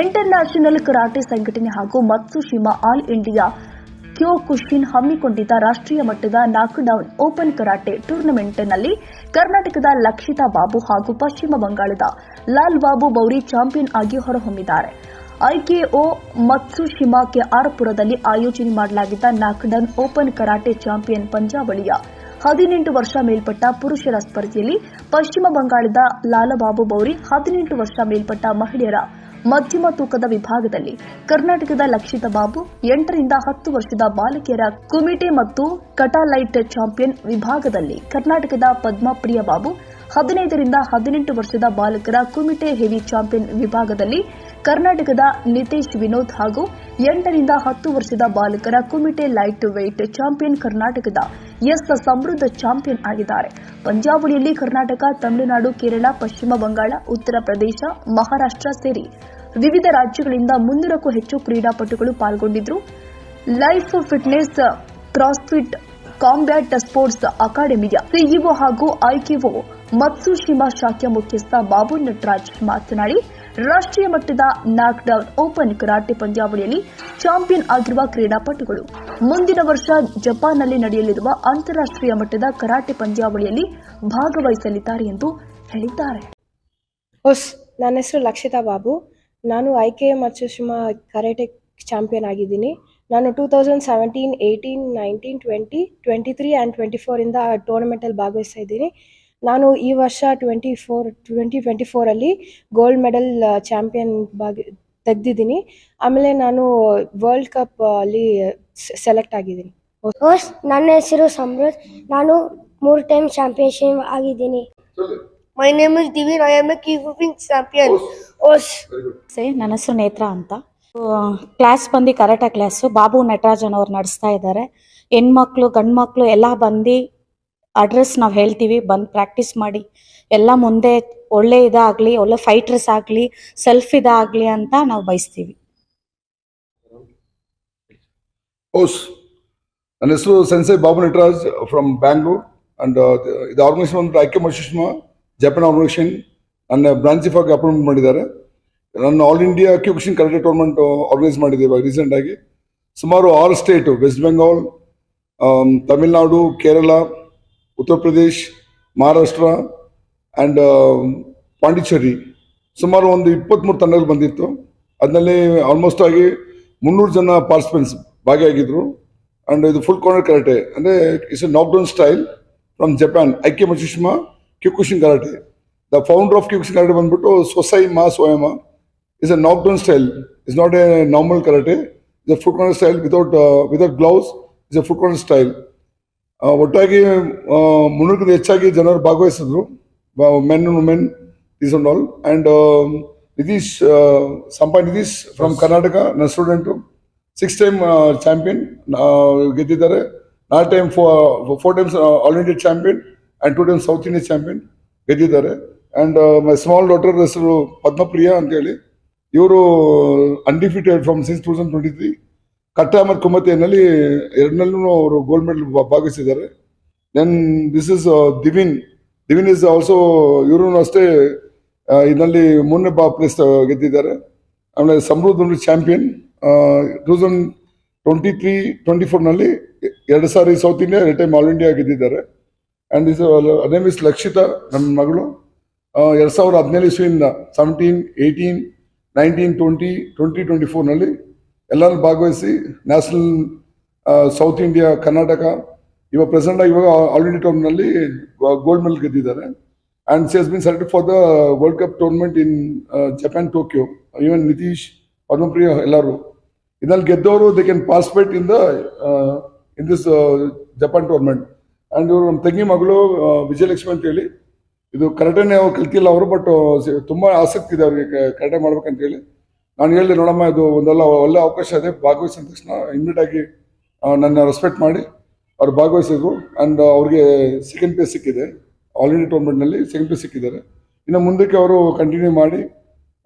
International karate ಸಂಘಟನೆ ಹಾಗೂ Matsushima all India Kyo Kyokushin ಹಮ್ಮಿಕೊಂಡಿದ್ದ ರಾಷ್ಟ್ರೀಯ ಮಟ್ಟದ ನಾಕ್ಡೌನ್ ಓಪನ್ ಕರಾಟೆ ಟೂರ್ನಮೆಂಟ್ನಲ್ಲಿ ಕರ್ನಾಟಕದ ಲಕ್ಷಿತಾ ಬಾಬು ಹಾಗೂ ಪಶ್ಚಿಮ ಬಂಗಾಳದ ಲಾಲ್ ಬಾಬು ಬೌರಿ ಚಾಂಪಿಯನ್ ಆಗಿ ಹೊರಹೊಮ್ಮಿದ್ದಾರೆ. ಐಕೆಒ ಮತ್ಸುಶಿಮಾ ಕೆಆರ್ಪುರದಲ್ಲಿ ಆಯೋಜನೆ ಮಾಡಲಾಗಿದ್ದ ನಾಕ್ಡೌನ್ ಓಪನ್ ಕರಾಟೆ ಚಾಂಪಿಯನ್ ಪಂಜಾವಳಿಯ ಹದಿನೆಂಟು ವರ್ಷ ಮೇಲ್ಪಟ್ಟ ಪುರುಷರ ಸ್ಪರ್ಧೆಯಲ್ಲಿ ಪಶ್ಚಿಮ ಬಂಗಾಳದ ಲಾಲಬಾಬು ಬೌರಿ ಹದಿನೆಂಟು ವರ್ಷ ಮೇಲ್ಪಟ್ಟ ಮಹಿಳೆಯರ ಮಧ್ಯಮ ತೂಕದ ವಿಭಾಗದಲ್ಲಿ ಕರ್ನಾಟಕದ ಲಕ್ಷಿತ ಬಾಬು, ಎಂಟರಿಂದ ಹತ್ತು ವರ್ಷದ ಬಾಲಕಿಯರ ಕುಮಿಟೆ ಮತ್ತು ಕಟಾಲೈಟ್ ಚಾಂಪಿಯನ್ ವಿಭಾಗದಲ್ಲಿ ಕರ್ನಾಟಕದ ಪದ್ಮಪ್ರಿಯ ಬಾಬು, ಹದಿನೈದರಿಂದ ಹದಿನೆಂಟು ವರ್ಷದ ಬಾಲಕರ ಕುಮಿಟೆ ಹೆವಿ ಚಾಂಪಿಯನ್ ವಿಭಾಗದಲ್ಲಿ ಕರ್ನಾಟಕದ ನಿತೇಶ್ ವಿನೋದ್ ಹಾಗೂ ಎಂಟರಿಂದ ಹತ್ತು ವರ್ಷದ ಬಾಲಕರ ಕುಮಿಟೆ ಲೈಟ್ ವೆಯ್ಟ್ ಚಾಂಪಿಯನ್ ಕರ್ನಾಟಕದ ಎಸ್ ಸಮೃದ್ಧ ಚಾಂಪಿಯನ್ ಆಗಿದ್ದಾರೆ. ಪಂಜಾವಳಿಯಲ್ಲಿ ಕರ್ನಾಟಕ, ತಮಿಳುನಾಡು, ಕೇರಳ, ಪಶ್ಚಿಮ ಬಂಗಾಳ, ಉತ್ತರ ಪ್ರದೇಶ, ಮಹಾರಾಷ್ಟ್ರ ಸೇರಿ ವಿವಿಧ ರಾಜ್ಯಗಳಿಂದ ಮುನ್ನೂರಕ್ಕೂ ಹೆಚ್ಚು ಕ್ರೀಡಾಪಟುಗಳು ಪಾಲ್ಗೊಂಡಿದ್ರು. Life fitness, crossfit, combat sports ಅಕಾಡೆಮಿಯ ಸಿಇಒ ಹಾಗೂ ಐಕೆಒ ಮತ್ಸುಶಿಮಾ ಶಾಖೆಯ ಮುಖ್ಯಸ್ಥ ಬಾಬು ನಟರಾಜ್ ಮಾತನಾಡಿ ರಾಷ್ಟ್ರೀಯ ಮಟ್ಟದ ನಾಕ್ಡೌನ್ ಓಪನ್ ಕರಾಟೆ ಪಂದ್ಯಾವಳಿಯಲ್ಲಿ ಚಾಂಪಿಯನ್ ಆಗಿರುವ ಕ್ರೀಡಾಪಟುಗಳು. ಮುಂದಿನ ವರ್ಷ ಜಪಾನ್ನಲ್ಲಿ ನಡೆಯಲಿರುವ ಅಂತಾರಾಷ್ಟ್ರೀಯ ಮಟ್ಟದ ಕರಾಟೆ ಪಂದ್ಯಾವಳಿಯಲ್ಲಿ ಭಾಗವಹಿಸಲಿದ್ದಾರೆ ಎಂದು ಹೇಳಿದ್ದಾರೆ. ಹೊಸ್ ನನ್ನ ಹೆಸರು ಲಕ್ಷಿತಾ ಬಾಬು. ನಾನು ಐ ಕೆ ಕರಾಟೆ ಚಾಂಪಿಯನ್ ಆಗಿದ್ದೀನಿ. ನಾನು two thousand seventeen eighteen nineteen twenty twenty three and twenty ಫೋರಿಂದ ಟೂರ್ನಮೆಂಟಲ್ಲಿ ಭಾಗವಹಿಸ್ತಾ ಇದ್ದೀನಿ. ನಾನು ಈ ವರ್ಷ ಟ್ವೆಂಟಿ ಫೋರ್ ಟ್ವೆಂಟಿ ಟ್ವೆಂಟಿ ಫೋರಲ್ಲಿ ಗೋಲ್ಡ್ ಮೆಡಲ್ ಚಾಂಪಿಯನ್ ಬಾಗಿ ತೆಗ್ದಿದ್ದೀನಿ. ಆಮೇಲೆ ನಾನು ವರ್ಲ್ಡ್ ಕಪ್ ಅಲ್ಲಿ ಸೆಲೆಕ್ಟ್ ಆಗಿದ್ದೀನಿ. ಓಸ್ ನನ್ನ ಹೆಸರು ಸಮೃದ್ಧ ನಾನು ಮೂರು ಟೈಮ್ ಚಾಂಪಿಯನ್ಶಿಪ್ ಆಗಿದ್ದೀನಿ. My name is Divin I am a keeping champion osu say ನನ್ನ ಹೆಸರು ನೇತ್ರ ಅಂತ. ಕ್ಲಾಸ್ ಬಂದು ಕರಾಟೆ ಕ್ಲಾಸು ಬಾಬು ನಟರಾಜನ್ ಅವ್ರು ನಡೆಸ್ತಾ ಇದ್ದಾರೆ. ಹೆಣ್ಮಕ್ಳು ಗಂಡು ಮಕ್ಕಳು ಎಲ್ಲ ಬಂದು ಅಡ್ರೆಸ್ ನಾವು ಹೇಳ್ತೀವಿ, ಬಂದು ಪ್ರಾಕ್ಟೀಸ್ ಮಾಡಿ. ಎಲ್ಲ ಮುಂದೆ ಒಳ್ಳೆ ಇದಾಗಲಿ, ಒಳ್ಳೆ ಫೈಟರ್ಸ್ ಆಗಲಿ ಸೆಲ್ಫ್ ಇದಾಗಲಿ ಅಂತ ನಾವು ಬಯಸ್ತೀವಿ. ಓಸ್ ನನ್ನ ಹೆಸರು sensei Babu Nataraj from Bangalore and ಇದು ಆರ್ಗನೈಸೇಷನ್ ಒಂದು ಐಕ್ಯ ಮಶಿಷ್ಮ ಜಪಾನ್ ಆರ್ಗನೈಸೇಷನ್ ನನ್ನ ಬ್ರಾಂಚ್ ಚೀಫ್ ಆಗಿ ಅಪಾಯಿಂಟ್ ಮಾಡಿದ್ದಾರೆ. ನನ್ನ all India Kyokushin correct tournament organise ಮಾಡಿದ್ದೀವಿ ಇವಾಗ ರೀಸೆಂಟಾಗಿ ಸುಮಾರು ಆರು state West Bengal Tamil Nadu Kerala Uttar Pradesh Maharashtra and Pondicherry ಸುಮಾರು ಒಂದು ಇಪ್ಪತ್ತ್ಮೂರು ತಂಡಗಳು ಬಂದಿತ್ತು. ಅದರಲ್ಲಿ ಆಲ್ಮೋಸ್ಟ್ ಆಗಿ ಮುನ್ನೂರು ಜನ ಪಾರ್ಟಿಸಿಪೆಂಟ್ಸ್ ಭಾಗಿಯಾಗಿದ್ರು. ಆ್ಯಂಡ್ ಇದು ಫುಲ್ ಕಾರ್ನರ್ ಕರಾಟೆ ಅಂದರೆ it's a knockdown style from Japan ಐಕ್ಯ ಮಚುಷ್ಮಾ Kyokushin karate the founder of Kyokushin karate ಬಂದ್ಬಿಟ್ಟು ಸೊಸೈ ಮಾ ಸೋಯಮ is a knockdown style is not a normal karate is a food corner style without without gloves is a full corner style ಒಟ್ಟಾಗಿ ಮುನ್ನೂರಕ್ಕಿಂತ ಹೆಚ್ಚಾಗಿ ಜನರು ಭಾಗವಹಿಸಿದ್ರು. Men women is and all and Nitish Sampa Nitish from Karnataka ನನ್ನ student six time champion ಗೆದ್ದಿದ್ದಾರೆ. ನಾಲ್ಕು time four times all India champion and two times South India champion ಗೆದ್ದಿದ್ದಾರೆ. And my small daughter ಹೆಸರು ಪದ್ಮಪ್ರಿಯ ಅಂತೇಳಿ. ಇವರು undefeated from since two thousand twenty three kata ಮತ್ತು ಕುಮತಿಯಲ್ಲಿ ಎರಡನಲ್ಲೂ ಅವರು ಗೋಲ್ಡ್ ಮೆಡಲ್ ಭಾಗವಹಿಸಿದ್ದಾರೆ. Then this is Divin Divin is also ಇವರು ಅಷ್ಟೇ ಇದರಲ್ಲಿ ಮೂರನೇ ಬಾ ಪ್ಲೇಸ್ ಗೆದ್ದಿದ್ದಾರೆ. ಆಮೇಲೆ Samruddha champion two thousand twenty three twenty ಫೋರ್ನಲ್ಲಿ ಎರಡು ಸಾರಿ ಸೌತ್ ಇಂಡಿಯಾ ಎರಡು ಟೈಮ್ ಆಲ್ ಇಂಡಿಯಾ ಗೆದ್ದಿದ್ದಾರೆ. And is name is Lakshita ನನ್ನ ಮಗಳು. ಎರಡು ಸಾವಿರದ ಹದಿನೇಳು ಇಸ್ವಿಯಿಂದ seventeen eighteen nineteen twenty twenty twenty ಫೋರ್ನಲ್ಲಿ ಎಲ್ಲರೂ ಭಾಗವಹಿಸಿ ನ್ಯಾಷನಲ್ ಸೌತ್ ಇಂಡಿಯಾ, ಕರ್ನಾಟಕ, ಇವಾಗ ಪ್ರೆಸೆಂಟ್ ಆಗಿ ಇವಾಗ ಆಲ್ ಇಂಡಿಯಾ ಟೂರ್ನಲ್ಲಿ ಗೋಲ್ಡ್ ಮೆಡಲ್ ಗೆದ್ದಿದ್ದಾರೆ. And she has been selected for the world cup tournament in Japan Tokyo even Nitish Padmapriya ಎಲ್ಲರೂ. ಇದರಲ್ಲಿ ಗೆದ್ದವರು they can participate in the in this Japan tournament and ಇವರು ನಮ್ಮ ತಂಗಿ ಮಗಳು ವಿಜಯಲಕ್ಷ್ಮಿ ಅಂತ ಹೇಳಿ. ಇದು ಕರಾಟೆನೇ ಅವ್ರು ಕಲ್ತಿಲ್ಲ ಅವರು ಬಟ್ ತುಂಬ ಆಸಕ್ತಿ ಇದೆ ಅವರಿಗೆ ಕರಾಟೆ ಮಾಡ್ಬೇಕಂತ ಹೇಳಿ. ನಾನು ಹೇಳಿದೆ, ನೋಡಮ್ಮ, ಇದು ಒಂದೆಲ್ಲ ಒಳ್ಳೆ ಅವಕಾಶ ಇದೆ. ಭಾಗವಹಿಸಿದ ತಕ್ಷಣ ಇಮಿಡಿಯೇಟ್ ಆಗಿ ನನ್ನ ರೆಸ್ಪೆಕ್ಟ್ ಮಾಡಿ ಅವ್ರು ಭಾಗವಹಿಸಿದ್ರು. ಆ್ಯಂಡ್ ಅವ್ರಿಗೆ ಸೆಕೆಂಡ್ ಪ್ಲೇಸ್ ಸಿಕ್ಕಿದೆ. ಆಲ್ ಇಂಡಿಯಾ ಟೂರ್ನಮೆಂಟ್ನಲ್ಲಿ ಸೆಕೆಂಡ್ ಪ್ಲೇಸ್ ಸಿಕ್ಕಿದ್ದಾರೆ. ಇನ್ನು ಮುಂದಕ್ಕೆ ಅವರು ಕಂಟಿನ್ಯೂ ಮಾಡಿ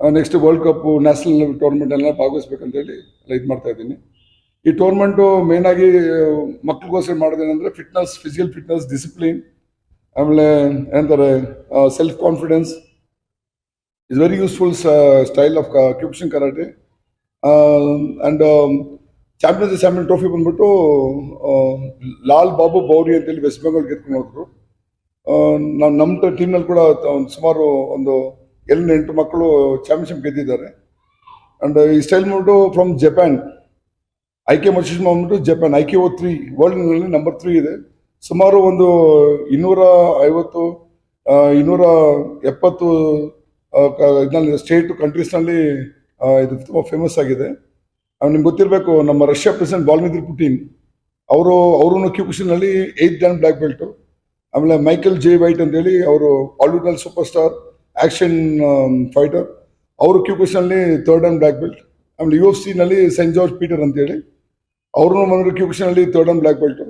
next world cup national tournament ಎಲ್ಲ ಭಾಗವಹಿಸ್ಬೇಕಂತ ಹೇಳಿ ಎಲ್ಲ ಇದು ಮಾಡ್ತಾ ಇದ್ದೀನಿ. ಈ ಟೂರ್ನಮೆಂಟು ಮೇನ್ ಆಗಿ ಮಕ್ಳಿಗೋಸ್ಕರ ಮಾಡೋದೇನೆಂದರೆ ಫಿಟ್ನೆಸ್ ಫಿಸಿಕಲ್ ಫಿಟ್ನೆಸ್ ಡಿಸಿಪ್ಲಿನ್ ಆಮೇಲೆ ಏನಂತಾರೆ self confidence is very useful style of Kyokushin karate and champions champion trophy ಬಂದ್ಬಿಟ್ಟು ಆ, ಲಾಲ್ ಬಾಬು ಬೌರಿ ಅಂತೇಳಿ ವೆಸ್ಟ್ ಬೆಂಗಾಲ್ ಗೆದ್ಕೊಂಡು ಹೋದ್ರು. ನಾವು ನಮ್ಮ ಟೀಮ್ನಲ್ಲಿ ಕೂಡ ಸುಮಾರು ಒಂದು ಏಳರಿಂದ ಎಂಟು ಮಕ್ಕಳು ಚಾಂಪಿಯನ್ಶಿಪ್ ಗೆದ್ದಿದ್ದಾರೆ. ಅಂಡ್ ಈ ಸ್ಟೈಲ್ ಬಂದ್ಬಿಟ್ಟು ಫ್ರಮ್ ಜಪಾನ್ ಐಕೆ ಮರ್ಶಿಸ್ಮಾ ಬಂದ್ಬಿಟ್ಟು Japan I K O three ವರ್ಲ್ಡ್ನಲ್ಲಿ number three ಇದೆ. ಸುಮಾರು ಒಂದು ಇನ್ನೂರ ಐವತ್ತು ಇನ್ನೂರ ಎಪ್ಪತ್ತು ಇದರಲ್ಲಿ ಸ್ಟೇಟ್ ಕಂಟ್ರೀಸ್ನಲ್ಲಿ ಇದು ತುಂಬ ಫೇಮಸ್ ಆಗಿದೆ. ನಿಮ್ಗೆ ಗೊತ್ತಿರಬೇಕು, ನಮ್ಮ ರಷ್ಯಾ ಪ್ರೆಸಿಡೆಂಟ್ ವಾಲ್ಮಿದಿರ್ ಪುಟಿನ್ ಅವರು ಅವರು ನಲ್ಲಿ ಏಯ್ತ್ ಡ್ಯಾನ್ ಬ್ಲ್ಯಾಕ್ ಬೆಲ್ಟು ಆಮೇಲೆ ಮೈಕೆಲ್ ಜೆ ವೈಟ್ ಅಂತೇಳಿ ಅವರು ಆಲ್ವಿಟಲ್ ಸೂಪರ್ ಸ್ಟಾರ್ ಆಕ್ಷನ್ ಫೈಟರ್ ಅವರು ಕ್ಯೂಕುಷನಲ್ಲಿ ಥರ್ಡ್ ಡ್ಯಾನ್ ಬ್ಲ್ಯಾಕ್ ಬೆಲ್ಟ್ ಆಮೇಲೆ ಯು ಎಫ್ ಸಿನಲ್ಲಿ ಸೆಂಟ್ ಜಾರ್ಜ್ ಪೀಟರ್ ಅಂತೇಳಿ. ಅವರು ಕ್ಯೂ ಕ್ಯೂಕುಷನಲ್ಲಿ ಥರ್ಡ್ ಡ್ಯಾನ್ ಬ್ಲ್ಯಾಕ್ ಬೆಲ್ಟು